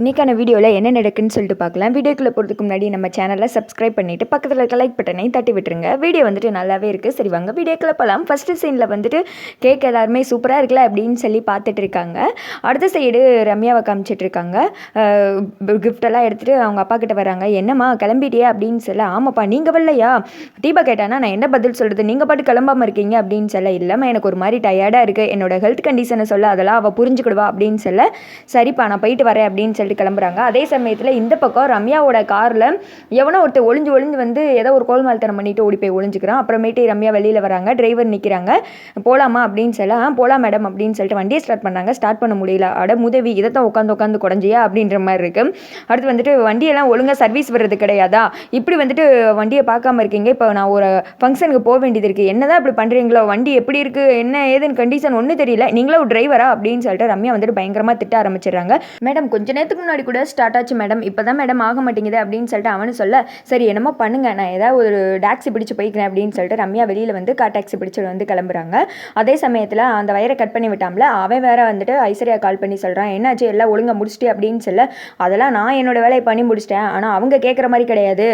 இன்றைக்கான வீடியோவில் என்ன நடக்குன்னு சொல்லிட்டு பார்க்கலாம். வீடியோக்குள்ளே போகிறதுக்கு முன்னாடி நம்ம சேனலை சப்ஸ்கிரைப் பண்ணிவிட்டு பக்கத்தில் இருக்க லைக் பட்டனை தட்டி விட்டுருங்க. வீடியோ வந்துட்டு நல்லாவே இருக்குது சரி வாங்க வீடியோக்குள்ளே போகலாம் ஃபஸ்ட்டு சீனில் வந்துட்டு கேக் எல்லாருமே சூப்பராக இருக்கல அப்படின்னு சொல்லி பார்த்துட்டு இருக்காங்க. அடுத்த சைடு ரம்யாவை காமிச்சிட்டு இருக்காங்க. கிஃப்டெல்லாம் எடுத்துகிட்டு அவங்க அப்பா கிட்ட வராங்க. என்னம்மா கிளம்பிட்டியா? அப்படின்னு சொல்ல ஆமாப்பா நீங்கள் வரலையா? தீபா கேட்டானா நான் என்ன பதில் சொல்கிறது நீங்கள் பாட்டு கிளம்பாமல் இருக்கீங்க? அப்படின்னு சொல்ல இல்லைம்மா எனக்கு ஒரு மாதிரி டயர்டாக இருக்குது என்னோட ஹெல்த் கண்டிஷனை சொல்ல அதெல்லாம் அவள் புரிஞ்சுக்கிடுவா. அப்படின்னு சொல்ல சரிப்பா நான் போயிட்டு வரேன். அப்படின்னு சொல்லிட்டு கிளம்புறாங்க. அதே சமயத்தில் இந்த பக்கம் ரம்யாவோட காரில் எவனோ ஒருத்தர் ஒளிஞ்சு ஒளிஞ்சு வந்து ஏதோ ஒரு கோல்மால்தனம் பண்ணிட்டு ஓடி போய் ஒளிஞ்சுக்கிறான். அப்புறமேட்டு ரம்யா வெளியில் வராங்க. டிரைவர் நிற்கிறாங்க போகலாமா அப்படின்னு சொல்ல ஆ போகலாம் மேடம் அப்படின்னு சொல்லிட்டு வண்டியை ஸ்டார்ட் பண்ணாங்க. ஸ்டார்ட் பண்ண முடியல. அட உதவி இதை தான் உட்காந்து உட்காந்து குடஞ்சியா? அப்படின்ற மாதிரி இருக்குது அடுத்து வந்துட்டு வண்டியெல்லாம் ஒழுங்காக சர்வீஸ் வர்றது கிடையாதா? இப்படி வந்துட்டு வண்டியை பார்க்காம இருக்கீங்க. இப்போ நான் ஒரு ஃபங்க்ஷனுக்கு போக வேண்டியது இருக்குது என்ன தான் இப்படி பண்ணுறீங்களோ வண்டி எப்படி இருக்குது என்ன ஏதுன்னு கண்டிஷன் ஒன்றும் தெரியல. நீங்களும் ஒரு டிரைவரா அப்படின்னு சொல்லிட்டு ரம்யா வந்துட்டு பயங்கரமாக திட்ட ஆரம்பிச்சிடுறாங்க. மேடம் கொஞ்ச நேரத்துக்கு முன்னாடி கூட ஸ்டார்ட் ஆச்சு மேடம் இப்போ தான் மேடம் ஆக மாட்டேங்குது அப்படின்னு சொல்லிட்டு அவனு சொல்ல சரி என்னமோ பண்ணுங்க நான் ஏதாவது ஒரு டாக்ஸி பிடிச்சு போய்க்கிறேன் அப்படின்னு சொல்லிட்டு ரம்யா வெளியில் வந்து கார் டாக்ஸி பிடிச்சிட்டு வந்து கிளம்புறாங்க. அதே சமயத்தில் அந்த வயரை கட் பண்ணி விட்டாம்ல அவன் வேற வந்துட்டு ஐஸ்வர்யா கால் பண்ணி சொல்கிறான் என்னாச்சு எல்லாம் ஒழுங்காக முடிச்சுட்டு அப்படின்னு சொல்ல அதெல்லாம் நான் என்னோட வேலையை பண்ணி முடிச்சிட்டேன் ஆனால் அவங்க கேட்குற மாதிரி கிடையாது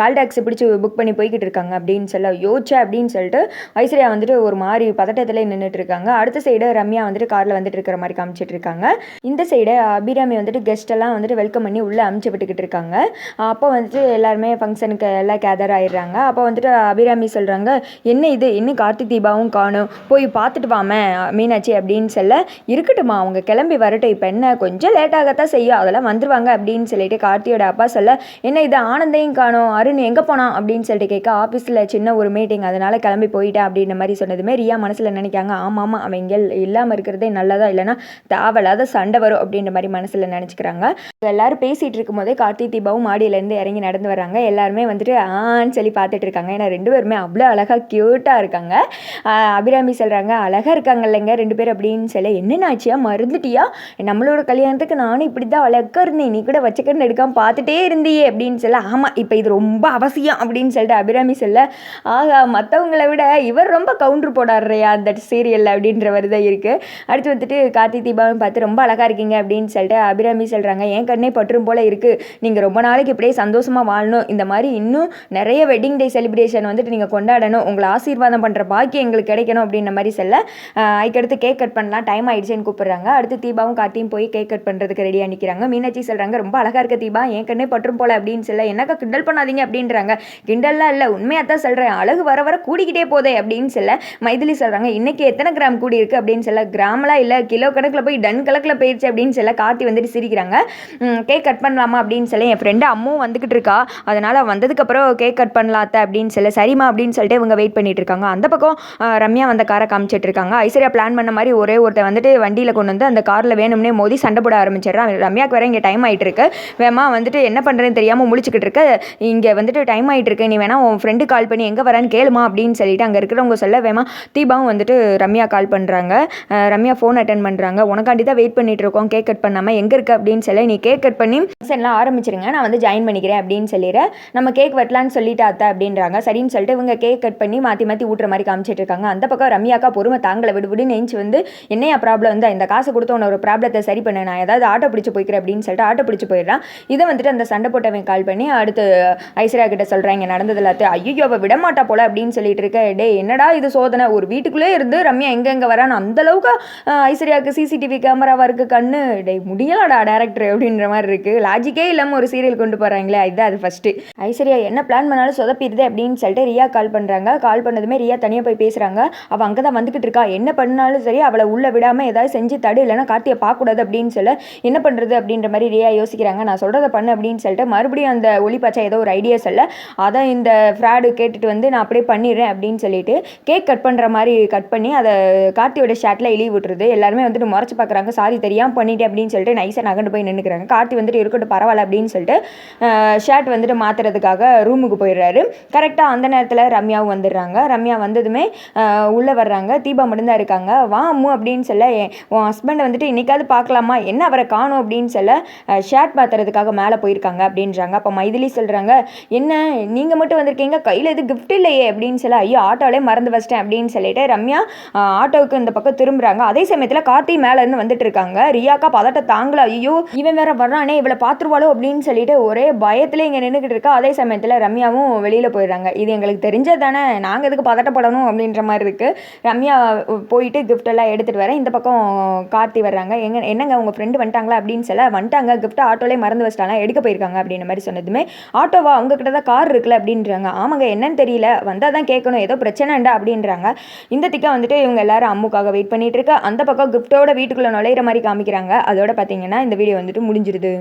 கால் டாக்ஸி பிடிச்சி புக் பண்ணி போய்கிட்டு இருக்காங்க அப்படின்னு சொல்ல யோசிச்சா அப்படின்னு சொல்லிட்டு ஐஸ்வர்யா வந்துட்டு ஒரு மாதிரி பதட்டத்தில் நின்றுட்டு இருக்காங்க. அடுத்த சைடு ரம்யா வந்துட்டு காரில் வந்துட்டு இருக்கிற மாதிரி காமிச்சிட்டு இருக்காங்க. இந்த சைடு அபிராமி வந்துட்டு கெஸ்ட் எல்லாம் வந்துட்டு வெல்கம் பண்ணி உள்ளே அமுச்சு விட்டுக்கிட்டு இருக்காங்க அப்போ வந்துட்டு எல்லாருமே ஃபங்க்ஷனுக்கு எல்லாம் கேதர் ஆயிடுறாங்க. அப்போ வந்துட்டு அபிராமி சொல்கிறாங்க என்ன இது? இன்னும் கார்த்திக் தீபாவும் காணும். போய் பார்த்துட்டு வாமே மீனாட்சி அப்படின்னு சொல்ல இருக்கட்டுமா அவங்க கிளம்பி வரட்டும். இப்போ என்ன? கொஞ்சம் லேட்டாகத்தான் செய்யும். அதெல்லாம் வந்துருவாங்க அப்படின்னு சொல்லிட்டு கார்த்தியோட அப்பா சொல்ல என்ன இது? ஆனந்தையும் காணும். அருண் எங்கே போனான்? அப்படின்னு சொல்லிட்டு கேட்க ஆஃபீஸில் சின்ன ஒரு மீட்டிங் அதனால் கிளம்பி போயிட்டேன். அப்படின்ற மாதிரி சொன்னதுமே ரியா மனசில் நினைக்காங்க ஆமாம் ஆமாம் அவன் இங்கே இல்லாமல் இருக்கிறதே நல்லதா? இல்லைன்னா தேவையில்லாத சண்டை வரும். அப்படின்ற மாதிரி மனசில் நினச்சிக்கிறாங்க. எல்லாரும் பேசிகிட்டு இருக்கும்போதே கார்த்தி தீபாவும் மாடியிலேருந்து இறங்கி நடந்து வராங்க. எல்லாருமே வந்துட்டு ஆன்னு சொல்லி பார்த்துட்டு இருக்காங்க. ஏன்னா ரெண்டு பேருமே அவ்வளோ அழகாக க்யூட்டாக இருக்காங்க. அபிராமி சொல்கிறாங்க அழகாக இருக்காங்க இல்லைங்க ரெண்டு பேர் அப்படின்னு சொல்ல என்னென்னாச்சியா? மறந்துட்டியா? நம்மளோட கல்யாணத்துக்கு நானும் இப்படி தான் அழகாக இருந்தேன். நீ கூட வச்சக்கன்னு எடுக்காம பார்த்துட்டே இருந்தியே அப்படின்னு சொல்ல ஆமாம் இப்போ இது ரொம்ப அவசியம் அப்படின்னு சொல்லிட்டு அபிராமி சொல்ல ஆகா மற்றவங்களை விட இவர் ரொம்ப கவுண்டர் போடாடுறையா அந்த சீரியலில் அப்படின்ற மாதிரி தான் இருக்குது அடுத்து வந்துட்டு கார்த்தி தீபாவும் பார்த்து ரொம்ப அழகாக இருக்கீங்க அப்படின்னு சொல்லிட்டு அபிராமி சொல்கிறாங்க சொல்கிறாங்க என் கண்ணே பற்றும் போல் இருக்குது நீங்கள் ரொம்ப நாளைக்கு இப்படியே சந்தோஷமாக வாழணும். இந்த மாதிரி இன்னும் நிறைய வெட்டிங் டே செலிப்ரேஷன் வந்துட்டு நீங்கள் கொண்டாடணும். உங்களை ஆசீர்வாதம் பண்ணுற பாக்கியம் எங்களுக்கு கிடைக்கணும். அப்படின்ற மாதிரி செல்ல அதுக்கடுத்து கேக் கட் பண்ணலாம். டைம் ஆயிடுச்சுன்னு கூப்பிட்றாங்க. அடுத்து தீபாவும் காத்தியும் போய் கேக் கட் பண்ணுறதுக்கு ரெடியாக நிற்கிறாங்க மீனாட்சி சொல்கிறாங்க ரொம்ப அழகாக இருக்க தீபா. என் கண்ணே பற்றும் போல். அப்படின்னு சொல்ல என்னக்கா கிண்டல் பண்ணாதீங்க. அப்படின்றாங்க. கிண்டல்லாம் இல்லை. உண்மையாக தான் சொல்கிறேன் அழகு வர வர கூடிக்கிட்டே போதே. அப்படின்னு சொல்ல மைதிலி சொல்கிறாங்க இன்றைக்கி எத்தனை கிராம் கூடி இருக்குது அப்படின்னு சொல்ல கிராம்லாம் இல்லை. கிலோ கணக்கில் போய் டன் கணக்கில் போயிடுச்சு அப்படின்னு சொல்ல கார்த்தி வந்துட்டு சிரிக்கிறாங்க. கேக் கட் பண்ணலாமா அப்படின்னு சொல்லி என் ஃப்ரெண்டு அம்மும் வந்துக்கிட்டு இருக்கா. அதனால் வந்ததுக்கப்புறம் கேக் கட் பண்ணலாத்த அப்படின்னு சொல்ல சரிம்மா அப்படின்னு சொல்லிட்டு இவங்க வெயிட் பண்ணிட்டு இருக்காங்க. அந்த பக்கம் ரம்யா வந்த காரை காமிச்சிட்டு இருக்காங்க. ஐஸ்வர்யா பிளான் பண்ண மாதிரி ஒரே ஒருத்தர் வந்துட்டு வண்டியில் கொண்டு வந்து அந்த காரில் வேணும்னே மோதி சண்டை போட ஆரம்பிச்சிடுறான். ரம்யாக்கு வேற இங்கே டைம் ஆகிட்டு இருக்கு. வேமா வந்துட்டு என்ன பண்ணுறேன்னு தெரியாமல் முழிச்சிக்கிட்டு இருக்க. இங்கே வந்துட்டு டைம் ஆகிட்டு இருக்கு. நீ வேணா உன் ஃப்ரெண்டு கால் பண்ணி எங்கே வரான்னு கேளுமா அப்படின்னு சொல்லிட்டு அங்கே இருக்கிறவங்க சொல்ல வேமா தீபாவும் வந்துட்டு ரம்யா கால் பண்ணுறாங்க ரம்யா ஃபோன் அட்டன் பண்ணுறாங்க உனக்காண்டி தான் வெயிட் பண்ணிட்டு இருக்கோம். கேக் கட் பண்ணாமல் எங்கே இருக்க அப்படின்னு அப்படின்னு சொல்லி நீ கேக் கட் பண்ணி ஃபங்க்ஷன்லாம் ஆரம்பிச்சிருங்க. நான் வந்து ஜாயின் பண்ணிக்கிறேன் அப்படின்னு சொல்லிடுறேன் நம்ம கேக் வெட்டலான்னு சொல்லிட்டு அத்தை அப்படின்றாங்க. சரின்னு சொல்லிட்டு இவங்க கேக் கட் பண்ணி மாற்றி மாற்றி ஊட்டுற மாதிரி காமிச்சிட்டு இருக்காங்க. அந்த பக்கம் ரம்யாக்கா பொறுமை தாங்களை விடு நெஞ்சு வந்து என்னையா ப்ராப்ளம் வந்து இந்த காசு கொடுத்த உன ஒரு ப்ராப்ளத்தை சரி பண்ண. நான் ஏதாவது ஆட்டோ பிடிச்சி போய்க்கிறேன் அப்படின்னு சொல்லிட்டு ஆட்டோ பிடிச்சி போயிடுறான் இதை வந்துட்டு அந்த சண்டை போட்டவன் கால் பண்ணி அடுத்து ஐஸ்வர்யா கிட்ட சொல்கிறாங்க நடந்தது எல்லாத்தையும் ஐயோ அவள் விடமாட்டா போல அப்படின்னு சொல்லிட்டு இருக்க. டே என்னடா இது சோதனை? ஒரு வீட்டுக்குள்ளே இருந்து ரம்யா எங்கெங்கே வரான்னு அந்த அளவுக்கு ஐஸ்வர்யாவுக்கு சிசிடிவி கேமராவாக இருக்கு கண்ணு. டே முடியலடா கேரக்டர் அப்படின்ற மாதிரி இருக்குது லாஜிக்கே இல்லாமல் ஒரு சீரியல் கொண்டு போகிறாங்களே இதுதான் அது ஃபஸ்ட்டு ஐஸ்வர்யா என்ன பிளான் பண்ணாலும் சொதப்பிடுது அப்படின்னு சொல்லிட்டு ரியா கால் பண்ணுறாங்க கால் பண்ணதுமே ரியா தனியாக போய் பேசுகிறாங்க அவள் அங்கே தான் வந்துக்கிட்டு இருக்கா. என்ன பண்ணாலும் சரி அவளை உள்ளே விடாமல் ஏதாவது செஞ்சு தடு இல்லைன்னா கார்த்தியை பார்க்கக்கூடாது அப்படின்னு சொல்ல என்ன பண்ணுறது அப்படின்ற மாதிரி ரியா யோசிக்கிறாங்க. நான் சொல்கிறத பண்ணு அப்படின்னு சொல்லிட்டு மறுபடியும் அந்த ஒளிப்பாச்சா ஏதோ ஒரு ஐடியா சொல்ல அதான் இந்த ஃப்ராடு கேட்டுட்டு வந்து நான் அப்படியே பண்ணிடுறேன் அப்படின்னு சொல்லிட்டு கேக் கட் பண்ணுற மாதிரி கட் பண்ணி அதை கார்த்தியோட ஷாட்டில் இழி விட்டுருது. எல்லாருமே வந்துட்டு முறைச்சி பார்க்குறாங்க. சாரி தெரியாமல் பண்ணிட்டேன் அப்படின்னு சொல்லிட்டு நைஸாக நகண்டு போய் நின்றுக்கிறாங்க கார்த்தி வந்துட்டு இருக்கட்டும் பரவாயில்ல அப்படின்னு சொல்லிட்டு ஷர்ட் வந்துட்டு மாற்றுறதுக்காக ரூமுக்கு போயிடுறாரு. கரெக்டாக அந்த நேரத்தில் ரம்யாவும் வந்துடுறாங்க. ரம்யா வந்ததுமே உள்ளே வர்றாங்க. தீபா மட்டும்தான் இருக்காங்க. வா அம்மு அப்படின்னு சொல்ல "என் உன் ஹஸ்பண்டை வந்துட்டு இன்னைக்காவது பார்க்கலாமா? என்ன அவரை காணும்? அப்படின்னு சொல்ல ஷர்ட் மாற்றுறதுக்காக மேலே போயிருக்காங்க அப்படின்றாங்க. அப்போ மைதிலி சொல்கிறாங்க என்ன நீங்கள் மட்டும் வந்திருக்கீங்க? கையில் எது கிஃப்ட் இல்லையே? அப்படின்னு சொல்ல ஐயோ ஆட்டோவிலே மறந்து வச்சிட்டேன் அப்படின்னு சொல்லிட்டு ரம்யா ஆட்டோவுக்கு இந்த பக்கம் திரும்புகிறாங்க அதே சமயத்தில் கார்த்தி மேலேருந்து வந்துட்டு இருக்காங்க. ரியாக்கா பதட்ட தாங்கல. ஐயோ இவன் வேற வர்றானே இவளை பார்த்துருவாளோ அப்படின்னு சொல்லிட்டு ஒரே பயத்துல இங்கே நின்றுக்கிட்டு இருக்கா. அதே சமயத்தில் ரம்யாவும் வெளியில் போயிடுறாங்க. இது எங்களுக்கு தெரிஞ்சது தானே நாங்கள் எதுக்கு பதட்டப்படணும் அப்படின்ற மாதிரி இருக்குது ரம்யா போயிட்டு கிஃப்ட் எல்லாம் எடுத்துகிட்டு வரேன். இந்த பக்கம் கார்த்தி வர்றாங்க. எங்க என்னங்க உங்கள் ஃப்ரெண்டு வந்துட்டாங்களா அப்படின்னு சொல்ல வந்துட்டாங்க கிஃப்ட் ஆட்டோலே மறந்து வச்சிட்டாங்க எடுக்க போயிருக்காங்க அப்படின்ற மாதிரி சொன்னதுமே ஆட்டோவா? உங்ககிட்ட தான் கார் இருக்குல்ல அப்படின்றாங்க. ஆமாங்க என்னன்னு தெரியல. வந்தால் தான் கேட்கணும். ஏதோ பிரச்சனைண்டா அப்படின்றாங்க. இந்த திக்கா வந்துட்டு இவங்க எல்லாரும் அம்முக்காக வெயிட் பண்ணிட்டு இருக்க. அந்த பக்கம் கிஃப்ட்டோட வீட்டுக்குள்ளே நுழையிற மாதிரி காமிக்கிறாங்க. அதோட பார்த்தீங்கன்னா இந்த வீடியோ வந்துட்டு முடிஞ்சிடுது